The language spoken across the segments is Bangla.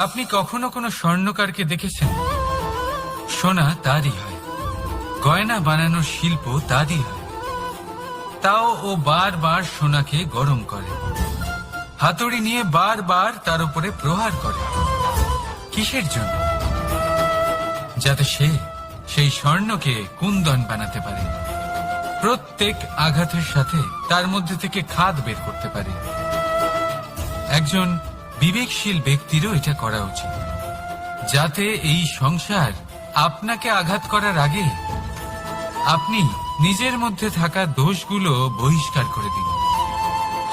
আপনি কখনো কোনো স্বর্ণকারকে দেখেছেন? সোনা তারই হয়। গয়না বানানোর শিল্প তারই হয়। তাও ও বারবার সোনাকে গরম করে। হাতুড়ি নিয়ে বারবার তার উপরে প্রহার করে। কিসের জন্য? যাতে সে সেই স্বর্ণকে কুন্দন বানাতে পারে। প্রত্যেক আঘাতের সাথে তার মধ্যে থেকে খাদ বের করতে পারে। একজন বিবেকশীল ব্যক্তিরও এটা করা উচিত। যাতে এই সংসার আপনাকে আঘাত করার আগে আপনি নিজের মধ্যে থাকা দোষগুলো বহিষ্কার করে দিন।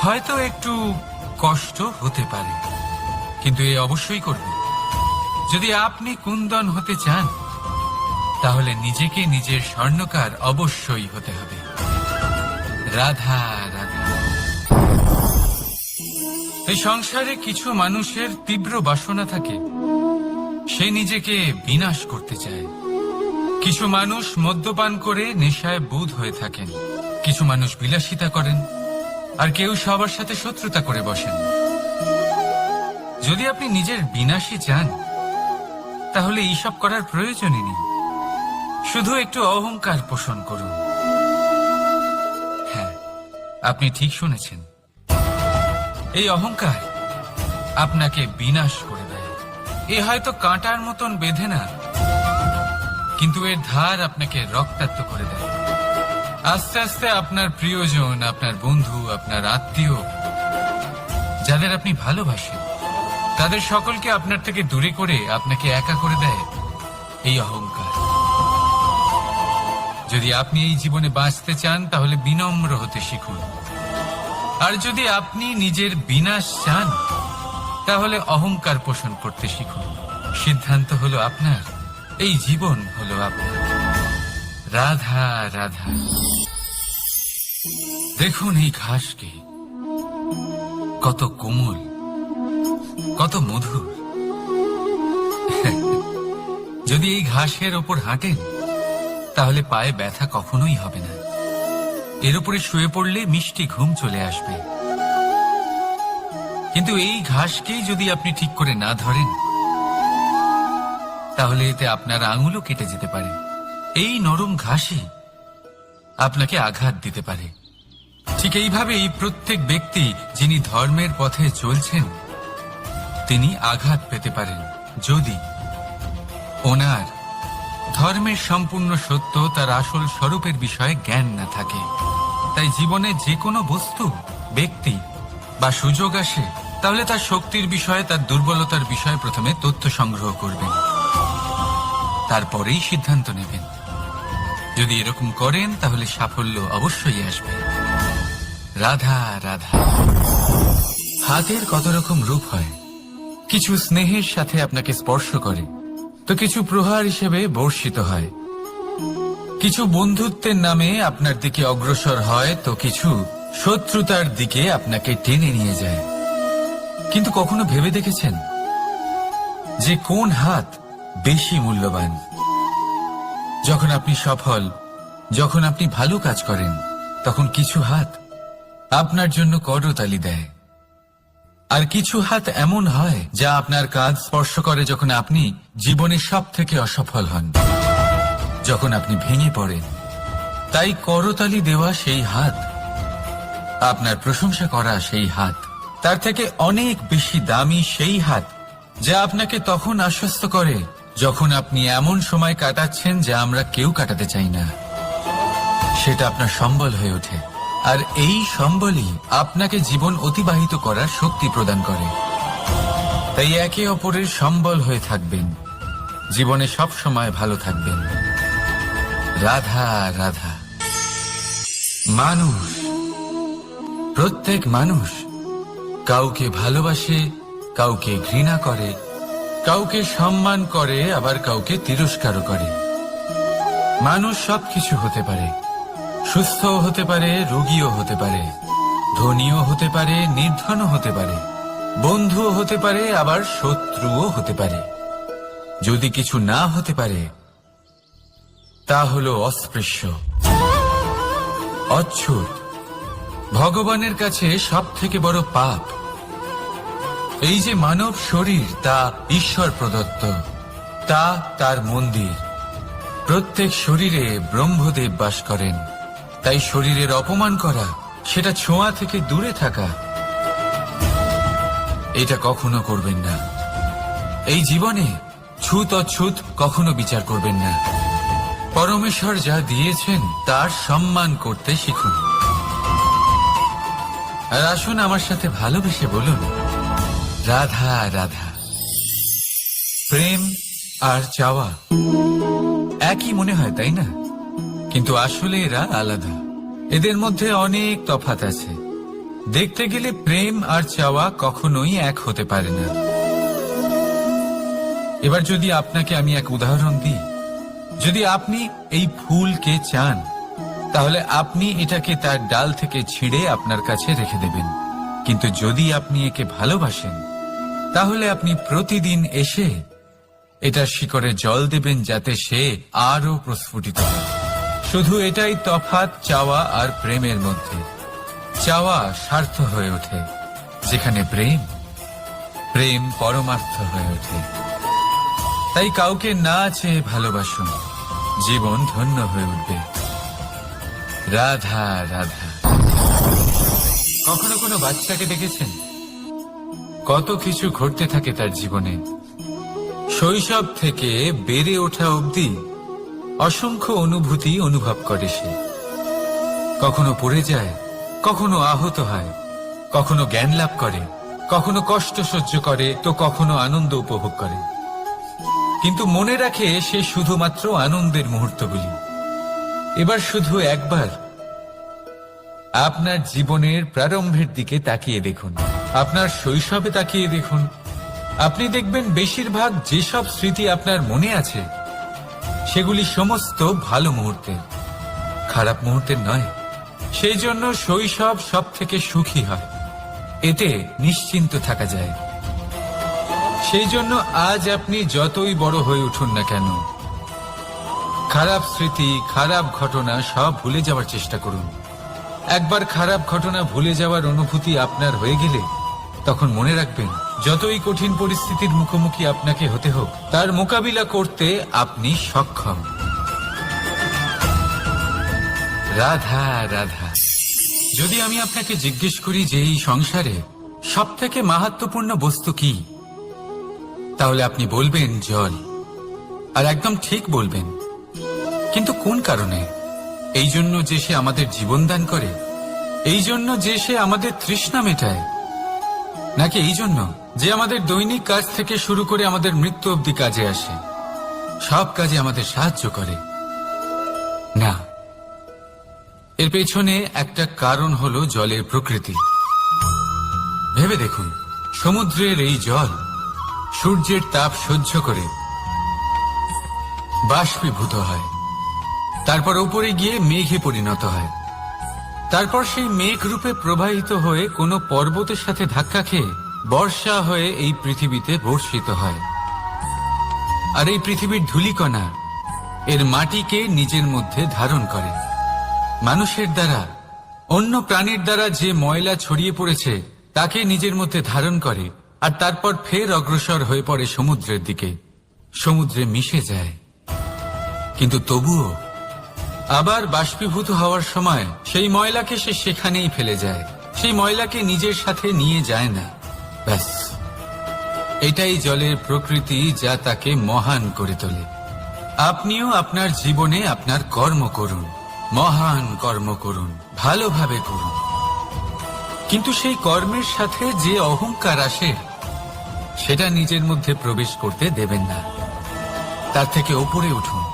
হয়তো একটু কষ্ট হতে পারে, কিন্তু এ অবশ্যই করবেন। যদি আপনি কুন্দন হতে চান, তাহলে নিজেকে নিজের স্বর্ণকার অবশ্যই হতে হবে। রাধা রাধা। এই সংসারে কিছু মানুষের তীব্র বাসনা থাকে। সে নিজেকে বিনাশ করতে চায়। কিছু মানুষ মদ্যপান করে নেশায় বুধ হয়ে থাকেন। কিছু মানুষ বিলাসিতা করেন। আর কেউ সবার সাথে শত্রুতা করে বসেন। যদি আপনি নিজের বিনাশই চান, তাহলে এইসব করার প্রয়োজনই নেই। শুধু একটু অহংকার পোষণ করুন। হ্যাঁ আপনি ঠিক শুনেছেন। এই অহংকার আপনাকে বিনাশ করে দেয়। এ হয়তো কাঁটার মতন বেঁধে না কিন্তু এর ধার আপনাকে রক্তাক্ত করে দেয়। আস্তে আস্তে আপনার প্রিয়জন, আপনার বন্ধু, আপনার আত্মীয়, যাদের আপনি ভালোবাসেন, তাদের সকলকে আপনার থেকে দূরে করে আপনাকে একা করে দেয় এই অহংকার। যদি আপনি এই জীবনে বাঁচতে চান, তাহলে বিনম্র হতে শিখুন। আর যদি আপনি নিজের বিনাশ চান তাহলে অহংকার পোষণ করতে শিখুন। সিদ্ধান্ত হলো আপনার, এই জীবন হলো আপনার। রাধা রাধা। দেখুন এই ঘাসকে, কত কোমল, কত মধুর। যদি এই ঘাসের ওপর হাঁটেন, তাহলে পায়ে ব্যথা কখনোই হবে না। এর উপরে শুয়ে পড়লে মিষ্টি ঘুম চলে আসবে। কিন্তু এই ঘাসকেই যদি আপনি ঠিক করে না ধরেন, তাহলে এতে আপনার আঙুলও কেটে যেতে পারে। এই নরম ঘাসই আপনাকে আঘাত দিতে পারে। ঠিক এইভাবেই প্রত্যেক ব্যক্তি যিনি ধর্মের পথে চলছেন, তিনি আঘাত পেতে পারেন। যদি ওনার ধর্মের সম্পূর্ণ সত্য তার আসল স্বরূপের বিষয়ে জ্ঞান না থাকে। তাই জীবনে যে কোনো বস্তু, ব্যক্তি বা সুযোগ আসে, তাহলে তার শক্তির বিষয়ে, তার দুর্বলতার বিষয়ে প্রথমে তথ্য সংগ্রহ করবেন। তারপরেই সিদ্ধান্ত নেবেন। যদি এরকম করেন, তাহলে সাফল্য অবশ্যই আসবে। রাধা রাধা। হাতের কত রকম রূপ হয়, কিছু স্নেহের সাথে আপনাকে স্পর্শ করে। তো কিছু প্রহার হিসেবে বর্ষিত হয়। কিছু বন্ধুত্বের নামে আপনার দিকে অগ্রসর হয়, তো কিছু শত্রুতার দিকে আপনাকে টেনে নিয়ে যায়। কিন্তু কখনো ভেবে দেখেছেন যে কোন হাত বেশি মূল্যবান? যখন আপনি সফল, যখন আপনি ভালো কাজ করেন, তখন কিছু হাত আপনার জন্য করতালি দেয়। আর কিছু হাত এমন হয় যা আপনার কাজ স্পর্শ করে যখন আপনি জীবনে সব থেকে অসফল হন। যখন আপনি ভেঙে পড়েন, তাই করতালি দেওয়া সেই হাত, আপনার প্রশংসা করা সেই হাত, তার থেকে অনেক বেশি দামি সেই হাত যা আপনাকে তখন আশ্বস্ত করে যখন আপনি এমন সময় কাটাচ্ছেন যা আমরা কেউ কাটাতে চাই না। সেটা আপনার সম্বল হয়ে ওঠে। আর এই সম্বলই আপনাকে জীবন অতিবাহিত করার শক্তি প্রদান করে। তাই একে অপরের সম্বল হয়ে থাকবেন। জীবনে সব সময় ভালো থাকবেন। রাধা রাধা। মানুষ। প্রত্যেক মানুষ কাউকে ভালোবাসে, কাউকে ঘৃণা করে, কাউকে সম্মান করে, আবার কাউকে তিরস্কারও করে। মানুষ সবকিছু হতে পারে। সুস্থও হতে পারে, রোগীও হতে পারে। ধনীও হতে পারে, নির্ধনও হতে পারে। বন্ধুও হতে পারে, আবার শত্রুও হতে পারে। যদি কিছু না হতে পারে, তা হলো অস্পৃশ্য। অচ্ছুত। ভগবানের কাছে সব থেকে বড় পাপ। এই যে মানব শরীর, তা ঈশ্বর প্রদত্ত। তা তার মন্দির। প্রত্যেক শরীরে ব্রহ্মদেব বাস করেন। তাই শরীরের অপমান করা, সেটা ছোঁয়া থেকে দূরে থাকা, এটা কখনো করবেন না। এই জীবনে ছুত অছুত কখনো বিচার করবেন না। পরমেশ্বর যা দিয়েছেন, তার সম্মান করতে শিখুন। আর আসুন আমার সাথে ভালোবেসে বলুন, রাধা রাধা। প্রেম আর চাওয়া, একই মনে হয়, তাই না? কিন্তু আসলে এরা আলাদা। এদের মধ্যে অনেক তফাত আছে। দেখতে গেলে প্রেম আর চাওয়া কখনোই এক হতে পারে না। এবার যদি আপনাকে আমি এক উদাহরণ দিই। যদি আপনি এই ফুলকে চান, তাহলে আপনি এটাকে তার ডাল থেকে ছিঁড়ে আপনার কাছে রেখে দেবেন। কিন্তু যদি আপনি একে ভালোবাসেন, তাহলে আপনি প্রতিদিন এসে এটার শিকড়ে জল দেবেন যাতে সে আরও প্রস্ফুটিত হয়। শুধু এটাই তফাৎ চাওয়া আর প্রেমের মধ্যে। চাওয়া স্বার্থ হয়ে ওঠে, যেখানে প্রেম প্রেম পরমার্থ হয়ে ওঠে। তাই কাউকে না চেয়ে ভালোবাসুন জীবন ধন্য হয়ে উঠবে। রাধা রাধা। কখনো কোনো বাচ্চাকে দেখেছেন? কত কিছু ঘটতে থাকে তার জীবনে। শৈশব থেকে বেড়ে ওঠা অবধি অসংখ্য অনুভূতি অনুভব করে সে। কখনো পড়ে যায়, কখনো আহত হয়, কখনো জ্ঞান লাভ করে, কখনো কষ্ট সহ্য করে, তো কখনো আনন্দ উপভোগ করে। কিন্তু মনে রাখে সে শুধুমাত্র আনন্দের মুহূর্তগুলি। এবার শুধু একবার। আপনার জীবনের প্রারম্ভের দিকে তাকিয়ে দেখুন। আপনার শৈশবে তাকিয়ে দেখুন। আপনি দেখবেন বেশিরভাগ যেসব স্মৃতি আপনার মনে আছে সেগুলি সমস্ত ভালো মুহূর্তের খারাপ মুহূর্তের নয়। সেই জন্য শৈশব সব থেকে সুখী হয়। এতে নিশ্চিন্ত থাকা যায়। সেই জন্য আজ আপনি যতই বড় হয়ে উঠুন না কেন, খারাপ স্মৃতি, খারাপ ঘটনা সব ভুলে যাওয়ার চেষ্টা করুন। একবার খারাপ ঘটনা ভুলে যাওয়ার অনুভূতি আপনার হয়ে গেলে তখন মনে রাখবেন যতই কঠিন পরিস্থিতির মুখোমুখি আপনাকে হতে হোক, তার মোকাবিলা করতে আপনি সক্ষম। রাধা রাধা। যদি আমি আপনাকে জিজ্ঞেস করি যে এই সংসারে সব থেকে মাহাত্মপূর্ণ বস্তু কি, তাহলে আপনি বলবেন জল। আর একদম ঠিক বলবেন। কিন্তু কোন কারণে? এই জন্য যে সে আমাদের জীবন দান করে, এই জন্য যে সে আমাদের তৃষ্ণা মেটায় নাকি এই জন্য যে আমাদের দৈনিক কাজ থেকে শুরু করে আমাদের মৃত্যু অবধি কাজে আসে? সব কাজে আমাদের সাহায্য করে। না, এর পেছনে একটা কারণ হলো জলের প্রকৃতি। ভেবে দেখুন, সমুদ্রের এই জল সূর্যের তাপ সহ্য করে বাষ্পীভূত হয়। তারপর উপরে গিয়ে মেঘে পরিণত হয়। তারপর সেই মেঘ রূপে প্রবাহিত হয়ে কোনো পর্বতের সাথে ধাক্কা খেয়ে বর্ষা হয়ে এই পৃথিবীতে বর্ষিত হয়। আর এই পৃথিবীর ধূলিকণা এর মাটিকে নিজের মধ্যে ধারণ করে। মানুষের দ্বারা, অন্য প্রাণীর দ্বারা যে ময়লা ছড়িয়ে পড়েছে, তাকে নিজের মধ্যে ধারণ করে আর তারপর ফের অগ্রসর হয়ে পড়ে সমুদ্রের দিকে। সমুদ্রে মিশে যায়। কিন্তু তবুও আবার বাষ্পীভূত হওয়ার সময় সেই ময়লাকে সে সেখানেই ফেলে যায়। সেই ময়লাকে নিজের সাথে নিয়ে যায় না। ব্যাস। এটাই জলের প্রকৃতি যা তাকে মহান করে তোলে। আপনিও আপনার জীবনে আপনার কর্ম করুন। মহান কর্ম করুন। ভালোভাবে করুন। কিন্তু সেই কর্মের সাথে যে অহংকার আসে, সেটা নিজের মধ্যে প্রবেশ করতে দেবেন না। তার থেকে ওপরে উঠুন।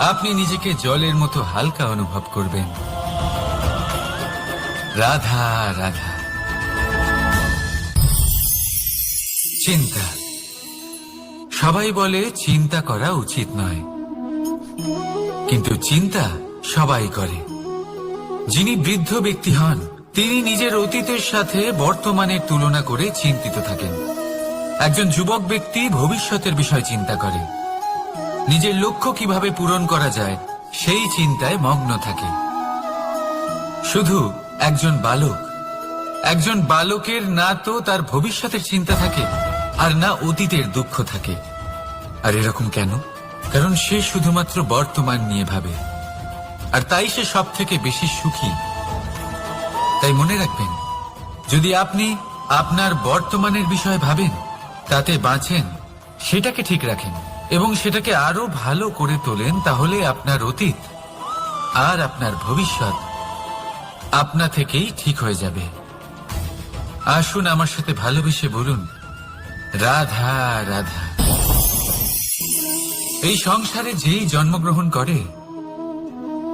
আপনি নিজেকে জলের মতো হালকা অনুভব করবেন। রাধা রাধা। চিন্তা। সবাই বলে চিন্তা করা উচিত নয়। কিন্তু চিন্তা সবাই করে। যিনি বৃদ্ধ ব্যক্তি হন, তিনি নিজের অতীতের সাথে বর্তমানের তুলনা করে চিন্তিত থাকেন। একজন যুবক ব্যক্তি ভবিষ্যতের বিষয় চিন্তা করে। নিজের লক্ষ্য কীভাবে পূরণ করা যায়, সেই চিন্তায় মগ্ন থাকে। শুধু একজন বালক। একজন বালকের না তো তার ভবিষ্যতের চিন্তা থাকে, আর না অতীতের দুঃখ থাকে। আর এরকম কেন? কারণ সে শুধুমাত্র বর্তমান নিয়ে ভাবে। আর তাই সে সব থেকে বেশি সুখী। তাই মনে রাখবেন, যদি আপনি আপনার বর্তমানের বিষয়ে ভাবেন, তাতে বাঁচেন, সেটাকে ঠিক রাখেন। এবং সেটাকে আরও ভালো করে তোলেন তাহলে আপনার অতীত আর আপনার ভবিষ্যৎ আপনা থেকেই ঠিক হয়ে যাবে। আসুন আমার সাথে ভালোবেসে বলুন, রাধা রাধা। এই সংসারে যেই জন্মগ্রহণ করে,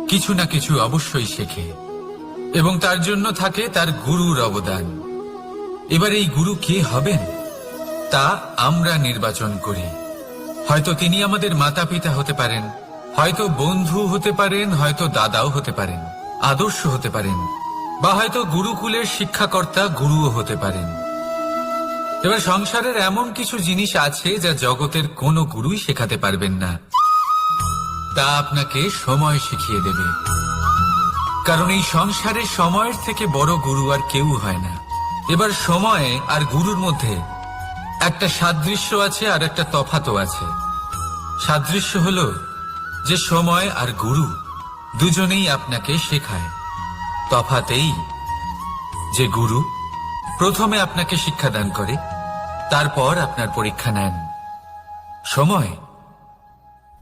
কিছু না কিছু অবশ্যই শেখে এবং তার জন্য থাকে তার গুরুর অবদান। এবার এই গুরু কে হবেন, তা আমরা নির্বাচন করি। হয়তো তিনি আমাদের মাতা পিতা হতে পারেন, হয়তো বন্ধু হতে পারেন, হয়তো দাদাও হতে পারেন, আদর্শ হতে পারেন, বা হয়তো গুরুকুলের শিক্ষাকর্তা গুরুও হতে পারেন। এবার সংসারের এমন কিছু জিনিস আছে যা জগতের কোনো গুরুই শেখাতে পারবেন না। তা আপনাকে সময় শিখিয়ে দেবে। কারণ এই সংসারে সময়ের থেকে বড় গুরু আর কেউ হয় না। এবার সময় আর গুরুর মধ্যে একটা সাদৃশ্য আছে আর একটা তফাতও আছে। সাদৃশ্য হলো যে সময় আর গুরু দুজনেই আপনাকে শেখায়। তফাতেই যে গুরু প্রথমে আপনাকে শিক্ষাদান করে, তারপর আপনার পরীক্ষা নেন। সময়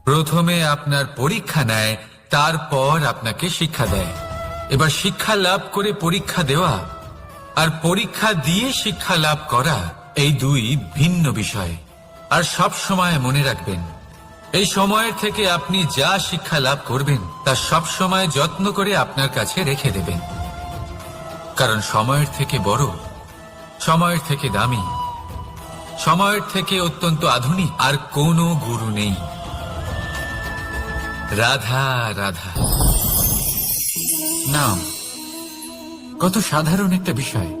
প্রথমে আপনার পরীক্ষা নেয়, তারপর আপনাকে শিক্ষা দেয়। এবার শিক্ষা লাভ করে পরীক্ষা দেওয়া আর পরীক্ষা দিয়ে শিক্ষা লাভ করা এই দুই ভিন্ন বিষয়। আর সব সময় মনে রাখবেন, এই সময়ের থেকে আপনি যা শিক্ষা লাভ করবেন, তা সব সময় যত্ন করে আপনার কাছে রেখে দেবেন। কারণ সময়ের থেকে বড়, সময়ের থেকে দামি, সময়ের থেকে অত্যন্ত আধুনিক আর কোনো গুরু নেই। রাধা রাধা। নাম, কত সাধারণ একটা বিষয়।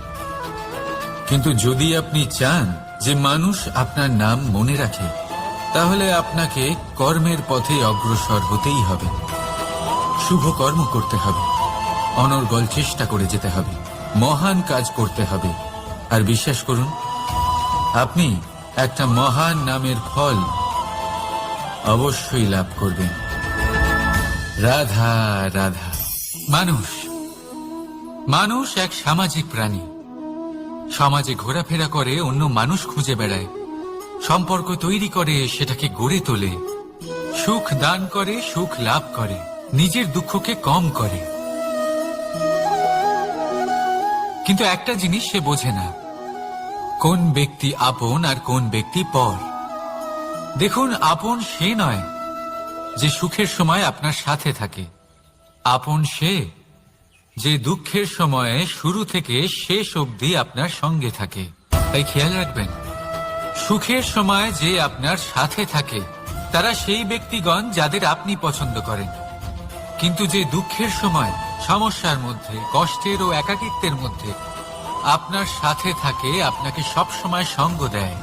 কিন্তু যদি আপনি চান যে মানুষ আপনার নাম মনে রাখে, তাহলে আপনাকে কর্মের পথে অগ্রসর হতেই হবে। শুভ কর্ম করতে হবে, অনর্গল চেষ্টা করে যেতে হবে, মহান কাজ করতে হবে। আর বিশ্বাস করুন, আপনি একটা মহান নামের ফল অবশ্যই লাভ করবেন। রাধা রাধা। মানুষ মানুষ এক সামাজিক প্রাণী। সমাজে ঘোরাফেরা করে, অন্য মানুষ খুঁজে বেড়ায়। সম্পর্ক তৈরি করে, সেটাকে গড়ে তোলে। সুখ দান করে, সুখ লাভ করে। নিজের দুঃখকে কম করে। কিন্তু একটা জিনিস সে বোঝে না। কোন ব্যক্তি আপন আর কোন ব্যক্তি পর। দেখুন, আপন সে নয় যে সুখের সময় আপনার সাথে থাকে। আপন সে যে দুঃখের সময়ে শুরু থেকে শেষ অবধি আপনার সঙ্গে থাকে। তাই খেয়াল রাখবেন, সুখের সময় যে আপনার সাথে থাকে, তারা সেই ব্যক্তিগণ যাদের আপনি পছন্দ করেন। কিন্তু যে দুঃখের সময়, সমস্যার মধ্যে, কষ্টের ও একাকিত্বের মধ্যে আপনার সাথে থাকে, আপনাকে সব সময় সঙ্গ দেয়।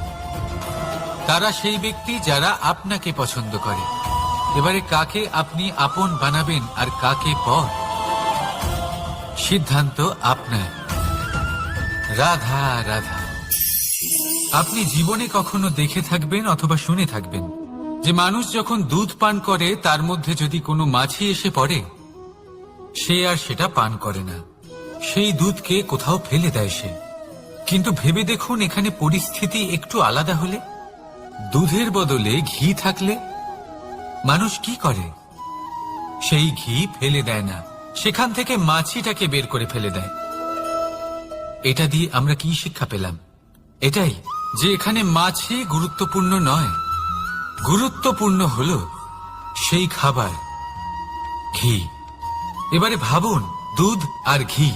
তারা সেই ব্যক্তি যারা আপনাকে পছন্দ করে। এবারে কাকে আপনি আপন বানাবেন আর কাকে পর? সিদ্ধান্ত আপনার। রাধা রাধা। আপনি জীবনে কখনো দেখে থাকবেন অথবা শুনে থাকবেন যে মানুষ যখন দুধ পান করে, তার মধ্যে যদি কোনো মাছি এসে পড়ে, সে আর সেটা পান করে না। সেই দুধকে কোথাও ফেলে দেয় সে। কিন্তু ভেবে দেখুন, এখানে পরিস্থিতি একটু আলাদা হলে, দুধের বদলে ঘি থাকলে মানুষ কি করে? সেই ঘি ফেলে দেয় না। সেখান থেকে মাছিটাকে বের করে ফেলে দেয়। এটা দিয়ে আমরা কি শিক্ষা পেলাম? এটাই যে এখানে মাছি গুরুত্বপূর্ণ নয়। গুরুত্বপূর্ণ হল সেই খাবার, ঘি। এবারে ভাবুন, দুধ আর ঘি,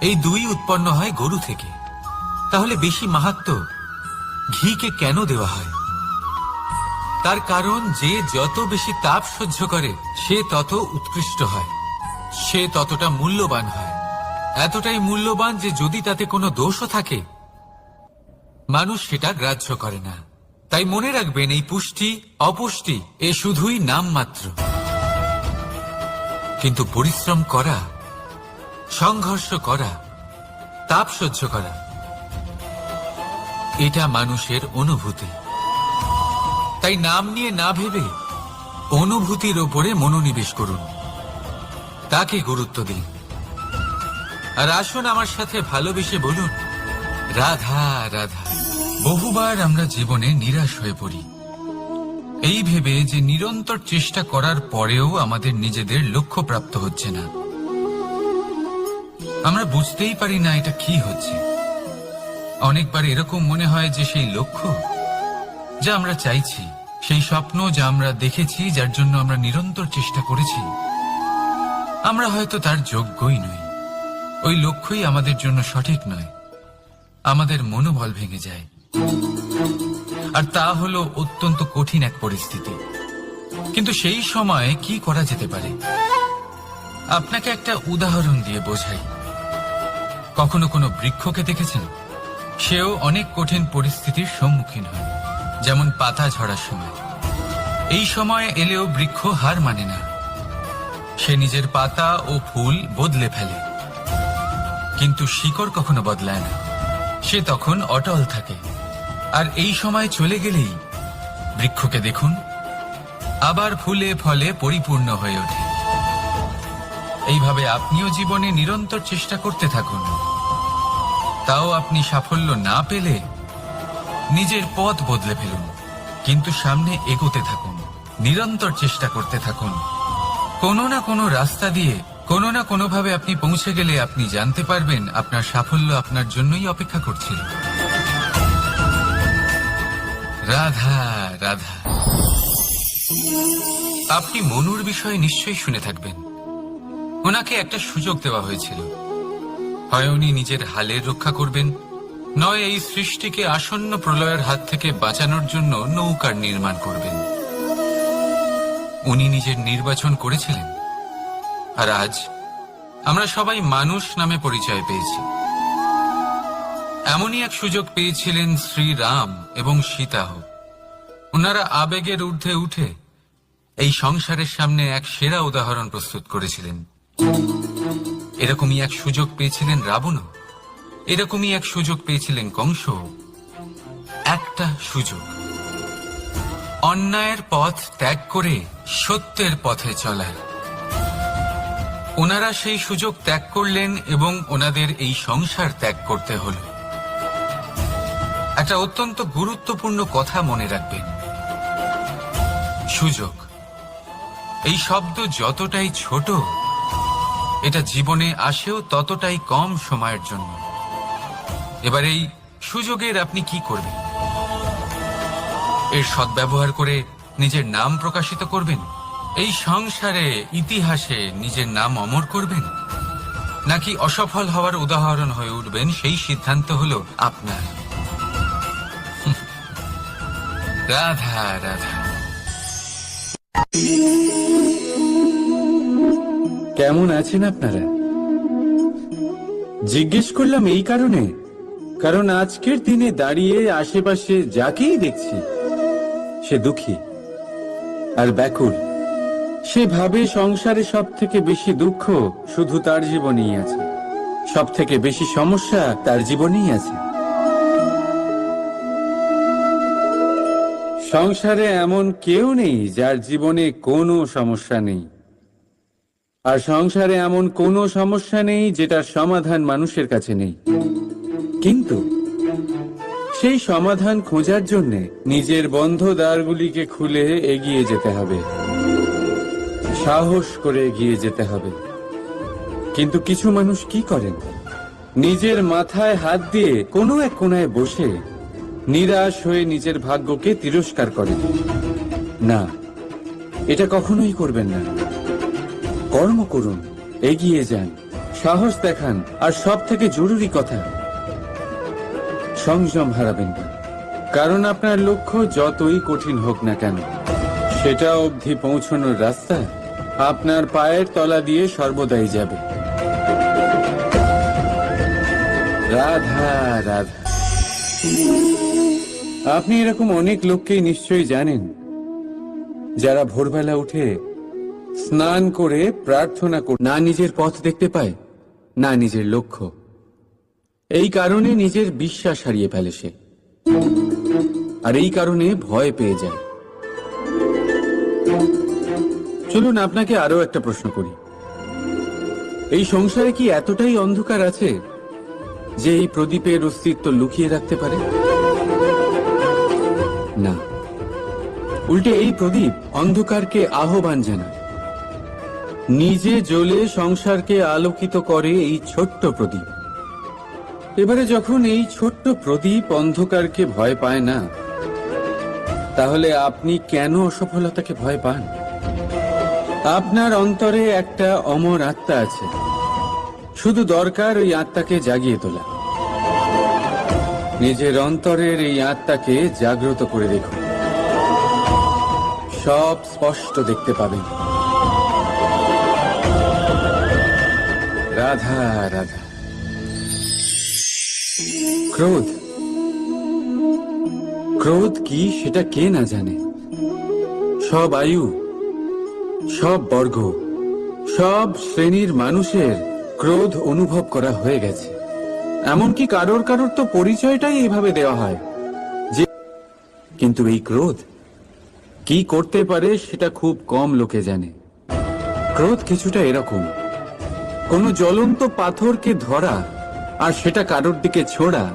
এই দুই উৎপন্ন হয় গরু থেকে। তাহলে বেশি মাহাত্ম ঘিকে কেন দেওয়া হয়? তার কারণ যে যত বেশি তাপ সহ্য করে, সে তত উৎকৃষ্ট হয়। সে ততটা মূল্যবান হয়। এতটাই মূল্যবান যে যদি তাতে কোনো দোষও থাকে, মানুষ সেটা গ্রাহ্য করে না। তাই মনে রাখবেন, এই পুষ্টি, অপুষ্টি, এ শুধুই নাম মাত্র কিন্তু পরিশ্রম করা, সংঘর্ষ করা, তাপ সহ্য করা, এটা মানুষের অনুভূতি। তাই নাম নিয়ে না ভেবে অনুভূতির ওপরে মনোনিবেশ করুন। তাকে গুরুত্ব দিন। আর আসুন আমার সাথে ভালোবেসে বলুন, রাধা রাধা, বহুবার আমরা জীবনে নিরাশ হয়ে পড়ি। এই ভেবে যে নিরন্তর চেষ্টা করার পরেও আমাদের নিজেদের লক্ষ্য প্রাপ্ত হচ্ছে না। আমরা বুঝতেই পারি না এটা কি হচ্ছে। অনেকবার এরকম মনে হয় যে সেই লক্ষ্য যা আমরা চাইছি, সেই স্বপ্ন যা আমরা দেখেছি, যার জন্য আমরা নিরন্তর চেষ্টা করেছি আমরা হয়তো তার যোগ্যই নই। ওই লক্ষ্যই আমাদের জন্য সঠিক নয়। আমাদের মনোবল ভেঙে যায়। আর তা হলো অত্যন্ত কঠিন এক পরিস্থিতি। কিন্তু সেই সময় কি করা যেতে পারে? আপনাকে একটা উদাহরণ দিয়ে বোঝাই। কখনো কোনো বৃক্ষকে দেখেছেন? সেও অনেক কঠিন পরিস্থিতির সম্মুখীন হয়, যেমন পাতা ঝরার সময়। এই সময় এলেও বৃক্ষ হার মানে না। সে নিজের পাতা ও ফুল বদলে ফেলে। কিন্তু শিকড় কখনো বদলায় না। সে তখন অটল থাকে। আর এই সময় চলে গেলেই বৃক্ষকে দেখুন, আবার ফুলে ফলে পরিপূর্ণ হয়ে ওঠে। এইভাবে আপনিও জীবনে নিরন্তর চেষ্টা করতে থাকুন। তাও আপনি সাফল্য না পেলে নিজের পথ বদলে ফেলুন। কিন্তু সামনে এগোতে থাকুন, নিরন্তর চেষ্টা করতে থাকুন। কোনো না কোনো রাস্তা দিয়ে, কোনো না কোনোভাবে আপনি পৌঁছে গেলে আপনি জানতে পারবেন আপনার সাফল্য আপনার জন্যই অপেক্ষা করছিল। রাধা রাধা। আপনি মনুর বিষয়ে নিশ্চয়ই শুনে থাকবেন। ওনাকে একটা সুযোগ দেওয়া হয়েছিল। হয় উনি নিজের হালের রক্ষা করবেন, নয় এই সৃষ্টিকে আসন্ন প্রলয়ের হাত থেকে বাঁচানোর জন্য নৌকার নির্মাণ করবেন। উনি নিজের নির্বাচন করেছিলেন। আর আজ আমরা সবাই মানুষ নামে পরিচয় পেয়েছি। এমনই এক সুযোগ পেয়েছিলেন শ্রীরাম এবং সীতাহ। ওনারা আবেগের ঊর্ধ্বে উঠে এই সংসারের সামনে এক সেরা উদাহরণ প্রস্তুত করেছিলেন। এরকমই এক সুযোগ পেয়েছিলেন রাবণও এরকমই এক সুযোগ পেয়েছিলেন কংস। একটা সুযোগ। অন্যায়ের পথ ত্যাগ করে সত্যের পথে চলার ওনারা সেই সুযোগ ত্যাগ করলেন এবং ওনাদের এই সংসার ত্যাগ করতে হল। একটা অত্যন্ত গুরুত্বপূর্ণ কথা মনে রাখবেন। সুযোগ। এই শব্দ যতটাই ছোট, এটা জীবনে আসেও ততটাই কম সময়ের জন্য। এবার এই সুযোগের আপনি কি করবেন? এর সদ্ব্যবহার করে নিজের নাম প্রকাশিত করবেন। এই সংসারে, ইতিহাসে নিজের নাম অমর করবেন। নাকি অসফল হওয়ার উদাহরণ হয়ে উঠবেন, সেই সিদ্ধান্ত হলো আপনার। রাধা রাধা। কেমন আছেন আপনারা? জিজ্ঞেস করলাম এই কারণে, কারণ আজকের দিনে দাঁড়িয়ে আশেপাশে যাকেই দেখছি সে দুঃখী আর ব্যাকুল। সে ভাবে সংসারে সব থেকে বেশি দুঃখ শুধু তার জীবনেই আছে। সব থেকে বেশি সমস্যা তার জীবনেই আছে। সংসারে এমন কেউ নেই যার জীবনে কোনো সমস্যা নেই। আর সংসারে এমন কোনো সমস্যা নেই যেটার সমাধান মানুষের কাছে নেই। কিন্তু সেই সমাধান খোঁজার জন্য নিজের বন্ধ দ্বারগুলিকে খুলে এগিয়ে যেতে হবে। সাহস করে এগিয়ে যেতে হবে। কিন্তু কিছু মানুষ কি করেন? নিজের মাথায় হাত দিয়ে কোনো এক কোনায় বসে নিরাশ হয়ে নিজের ভাগ্যকে তিরস্কার করেন। না, এটা কখনোই করবেন না। কর্ম করুন, এগিয়ে যান, সাহস দেখান, আর সব থেকে জরুরি কথা সংযম হারাবেন না কারণ আপনার লক্ষ্য যতই কঠিন হোক না কেন, সেটা অবধি পৌঁছানোর রাস্তা আপনার পায়ের তলা দিয়ে সর্বদাই যাবে। রাধা রাধা। আপনি এরকম অনেক লোককেই নিশ্চয়ই জানেন, যারা ভোরবেলা উঠে স্নান করে প্রার্থনা করে না নিজের পথ দেখতে পায়, না নিজের লক্ষ্য। এই কারণে নিজের বিশ্বাস হারিয়ে ফেলে সে। আর এই কারণে ভয় পেয়ে যায়। চলুন, আপনাকে আরও একটা প্রশ্ন করি। এই সংসারে কি এতটাই অন্ধকার আছে যে এই প্রদীপের অস্তিত্ব লুকিয়ে রাখতে পারে? না। উল্টে এই প্রদীপ অন্ধকারকে আহ্বান জানায়। নিজে জ্বলে সংসারকে আলোকিত করে এই ছোট্ট প্রদীপ। এবারে যখন এই ছোট্ট প্রদীপ অন্ধকারকে ভয় পায় না, তাহলে আপনি কেন অসফলতাকে ভয় পান? আপনার অন্তরে একটা অমর আত্মা আছে। শুধু দরকার ওই আত্মাকে জাগিয়ে তোলা। নিজের অন্তরের এই আত্মাকে জাগ্রত করে দেখুন। সব স্পষ্ট দেখতে পাবেন। রাধা রাধা। ক্রোধ? ক্রোধ কি সেটা কে না জানে? সব আয়ু, সব বর্গ, সব শ্রেণির মানুষের ক্রোধ অনুভব করা হয়ে গেছে। এমনকি কারোর কারোর তো পরিচয়টাই এইভাবে দেওয়া হয়। যে কিন্তু এই ক্রোধ কি করতে পারে সেটা খুব কম লোকে জানে। ক্রোধ কিছুটা এরকম। কোনো জ্বলন্ত পাথরকে ধরা আর সেটা কারোর দিকে ছোড়া।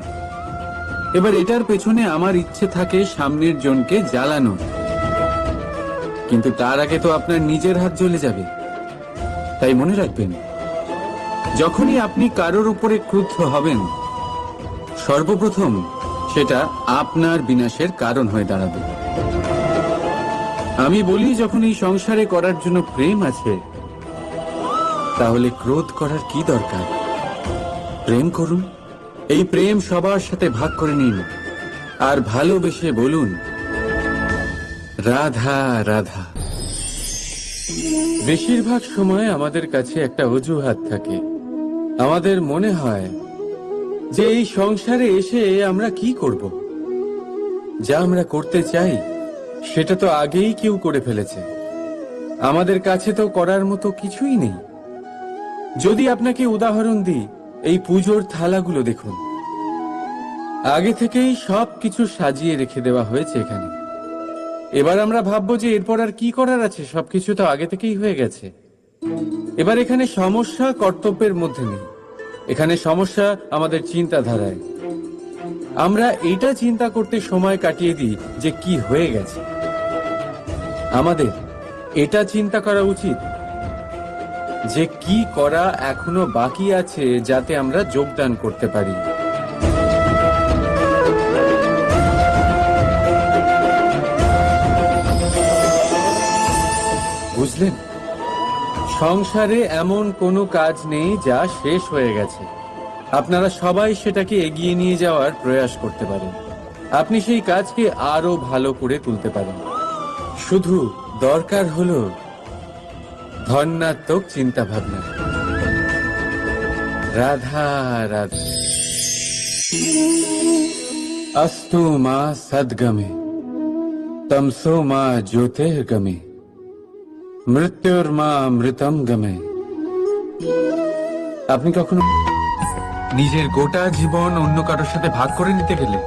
এবার এটার পেছনে আমার ইচ্ছে থাকে সামনের জনকে জ্বালানো। কিন্তু তার আগে তো আপনার নিজের হাত জ্বলে যাবে। তাই মনে রাখবেন, যখনই আপনি কারোর উপরে ক্রুদ্ধ হবেন, সর্বপ্রথম সেটা আপনার বিনাশের কারণ হয়ে দাঁড়াবে। আমি বলি, যখন এই সংসারে করার জন্য প্রেম আছে, তাহলে ক্রোধ করার কি দরকার? প্রেম করুন। এই প্রেম সবার সাথে ভাগ করে নিন। আর ভালোবেসে বলুন, রাধা রাধা। বেশিরভাগ সময় আমাদের কাছে একটা অজুহাত থাকে। আমাদের মনে হয় যে এই সংসারে এসে আমরা কি করব? যা আমরা করতে চাই, সেটা তো আগেই কেউ করে ফেলেছে। আমাদের কাছে তো করার মতো কিছুই নেই। যদি আপনাকে উদাহরণ দিই এই পুজোর থালাগুলো দেখুন। আগে থেকেই সব কিছু সাজিয়ে রেখে দেওয়া হয়েছে এখানে। এবার আমরা ভাববো যে এরপর আর কি করার আছে, সবকিছু তো আগে থেকেই হয়ে গেছে। এবার এখানে সমস্যা কর্তব্যের মধ্যে নেই। এখানে সমস্যা আমাদের চিন্তাধারায়। আমরা এটা চিন্তা করতে সময় কাটিয়ে দিই যে কি হয়ে গেছে। আমাদের এটা চিন্তা করা উচিত যে কি করা এখনও বাকি আছে যাতে আমরা যোগদান করতে পারি। বুঝলেন? সংসারে এমন কোনো কাজ নেই যা শেষ হয়ে গেছে। আপনারা সবাই সেটাকে এগিয়ে নিয়ে যাওয়ার প্রয়াস করতে পারেন। আপনি সেই কাজকে আরও ভালো করে তুলতে পারেন। শুধু দরকার হলো ধন্যাত্মক চিন্তা ভাবনা রাধা রাধা अस्तु মা সদ্গমে তমসো মা জ্যোতির্গমে মৃত্যুর মা মৃতম গমে আপনি কখনো নিজের গোটা জীবন অন্য কারোর সাথে ভাগ করে নিতে গেলে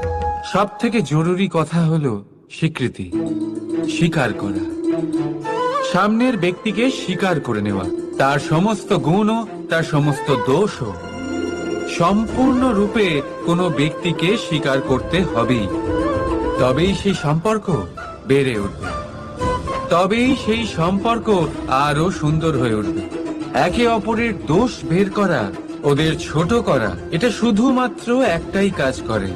সব থেকে জরুরি কথা হলো স্বীকৃতি স্বীকার করা সামনের ব্যক্তিকে স্বীকার করে নেওয়া। তার সমস্ত গুণও, তার সমস্ত দোষও। সম্পূর্ণ রূপে কোনো ব্যক্তিকে স্বীকার করতে হবেই। তবেই সেই সম্পর্ক বেড়ে উঠবে। তবেই সেই সম্পর্ক আরও সুন্দর হয়ে উঠবে। একে অপরের দোষ বের করা, ওদের ছোট করা, এটা শুধুমাত্র একটাই কাজ করে।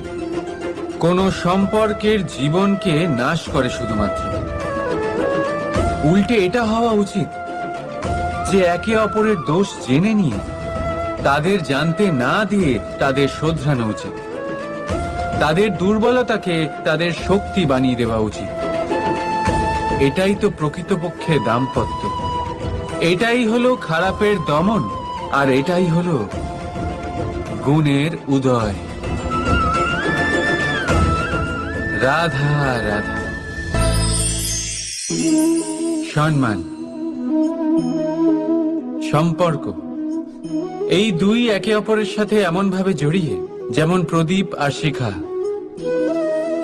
কোনো সম্পর্কের জীবনকে নাশ করে শুধুমাত্র। উল্টে এটা হওয়া উচিত যে একে অপরের দোষ জেনে নিয়ে, তাদের জানতে না দিয়ে তাদের শোধরানো উচিত। তাদের দুর্বলতাকে তাদের শক্তি বানিয়ে দেওয়া উচিত। এটাই তো প্রকৃতপক্ষে দাম্পত্য। এটাই হলো খারাপের দমন, আর এটাই হলো গুণের উদয়। রাধা রাধা। সম্মান, সম্পর্ক, এই দুই একে অপরের সাথে এমন ভাবে জড়িয়ে, যেমন প্রদীপ আর শিখা।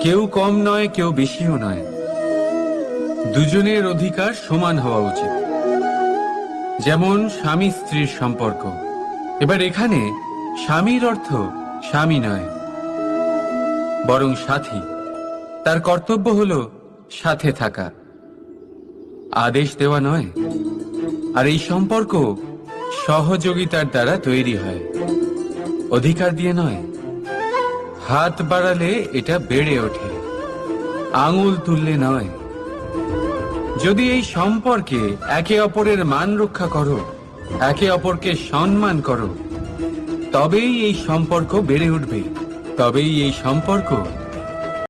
কেউ কম নয়, কেউ বেশিও নয়। দুজনের অধিকার সমান হওয়া উচিত। যেমন স্বামী স্ত্রীর সম্পর্ক। এবার এখানে স্বামীর অর্থ স্বামী নয়, বরং সাথী। তার কর্তব্য হলো সাথে থাকা। আদেশ দেওয়া নয়। আর এই সম্পর্ক সহযোগিতার দ্বারা তৈরি হয়। অধিকার দিয়ে নয়। হাত বাড়ালে এটা বেড়ে ওঠে। আঙুল তুললে নয়। যদি এই সম্পর্কে একে অপরের মান রক্ষা করো, একে অপরকে সম্মান করো, তবেই এই সম্পর্ক বেড়ে উঠবে। তবেই এই সম্পর্ক